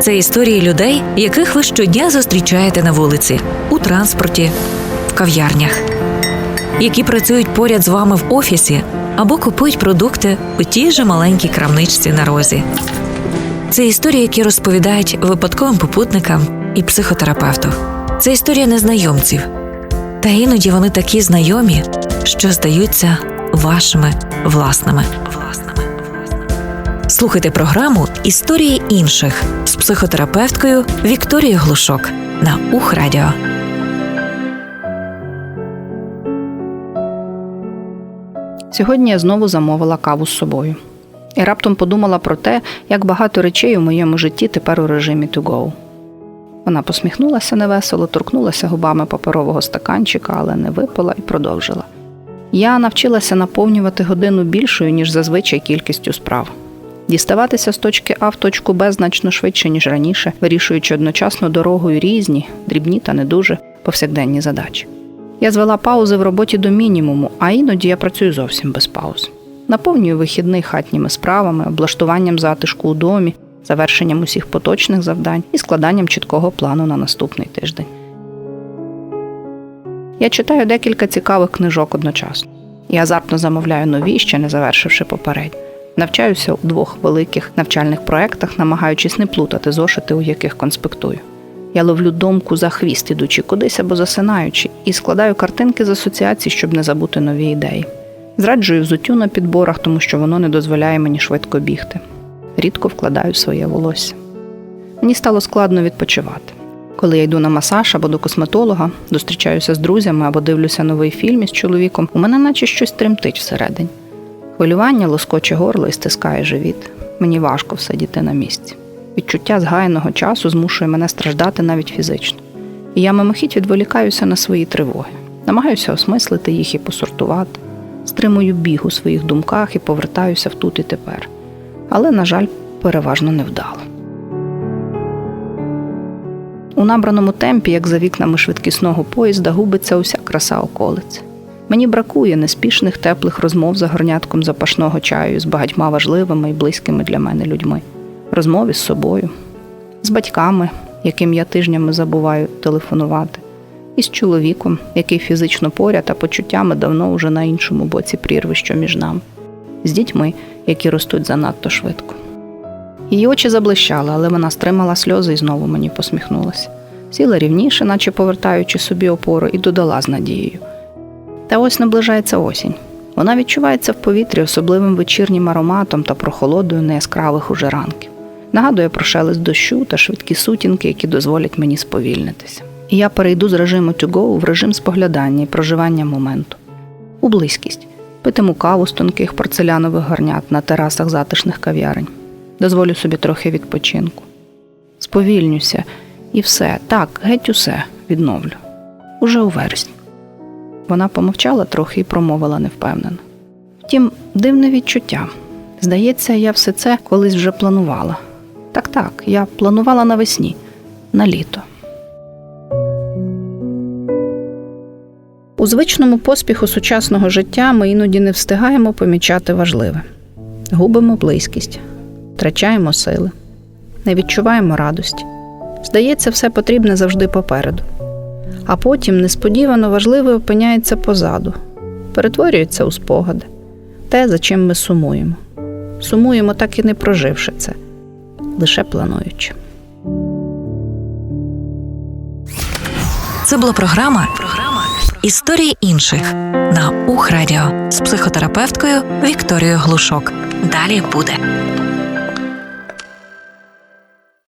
Це історії людей, яких ви щодня зустрічаєте на вулиці, у транспорті, в кав'ярнях, які працюють поряд з вами в офісі або купують продукти у тій же маленькій крамничці на розі. Це історії, які розповідають випадковим попутникам і психотерапевту. Це історія незнайомців. Та іноді вони такі знайомі, що здаються вашими власними. Слухайте програму Історії інших з психотерапевткою Вікторією Глушок на Ухрадіо. Сьогодні я знову замовила каву з собою. І раптом подумала про те, як багато речей у моєму житті тепер у режимі to go. Вона посміхнулася невесело, торкнулася губами паперового стаканчика, але не випила і продовжила. Я навчилася наповнювати годину більшою, ніж зазвичай кількістю справ. Діставатися з точки А в точку Б значно швидше, ніж раніше, вирішуючи одночасно дорогою різні, дрібні та не дуже повсякденні задачі. Я звела паузи в роботі до мінімуму, а іноді я працюю зовсім без пауз. Наповнюю вихідний хатніми справами, облаштуванням затишку у домі, завершенням усіх поточних завдань і складанням чіткого плану на наступний тиждень. Я читаю декілька цікавих книжок одночасно. Я азартно замовляю нові, ще не завершивши попередні. Навчаюся у двох великих навчальних проєктах, намагаючись не плутати зошити, у яких конспектую. Я ловлю домку за хвіст, ідучи кудись або засинаючи, і складаю картинки з асоціацій, щоб не забути нові ідеї. Зраджую взуттю на підборах, тому що воно не дозволяє мені швидко бігти. Рідко вкладаю своє волосся. Мені стало складно відпочивати. Коли я йду на масаж або до косметолога, зустрічаюся з друзями або дивлюся новий фільм із чоловіком, у мене наче щось тремтить всередині. Хвилювання лоскоче горло і стискає живіт. Мені важко всидіти на місці. Відчуття згаяного часу змушує мене страждати навіть фізично. І я мимохідь відволікаюся на свої тривоги, намагаюся осмислити їх і посортувати, стримую біг у своїх думках і повертаюся в тут і тепер. Але, на жаль, переважно невдало. У набраному темпі, як за вікнами швидкісного поїзда, губиться уся краса околиць. Мені бракує неспішних теплих розмов за горнятком запашного чаю з багатьма важливими і близькими для мене людьми, розмов із собою, з батьками, яким я тижнями забуваю телефонувати, і з чоловіком, який фізично поряд, а почуттями давно уже на іншому боці прірвища між нами, з дітьми, які ростуть занадто швидко. Її очі заблищали, але вона стримала сльози і знову мені посміхнулася. Сіла рівніше, наче повертаючи собі опору, і додала з надією. Та ось наближається осінь. Вона відчувається в повітрі особливим вечірнім ароматом та прохолодою неяскравих уже ранків. Нагадує про шелест дощу та швидкі сутінки, які дозволять мені сповільнитися. І я перейду з режиму to go в режим споглядання і проживання моменту. У близькість. Питиму каву з тонких порцелянових горнят на терасах затишних кав'ярень. Дозволю собі трохи відпочинку. Сповільнюся і все, так, геть усе відновлю. Уже у вересні. Вона помовчала трохи і промовила невпевнено. Втім, дивне відчуття. Здається, я все це колись вже планувала. Так, так, я планувала навесні, на літо. У звичному поспіху сучасного життя ми іноді не встигаємо помічати важливе. Губимо близькість, втрачаємо сили, не відчуваємо радості. Здається, все потрібне завжди попереду. А потім несподівано важливе опиняється позаду, перетворюється у спогади, те, за чим ми сумуємо. Сумуємо, так і не проживши це, лише плануючи. Це була програма Історії інших на Ухрадіо з психотерапевткою Вікторією Глушок. Далі буде.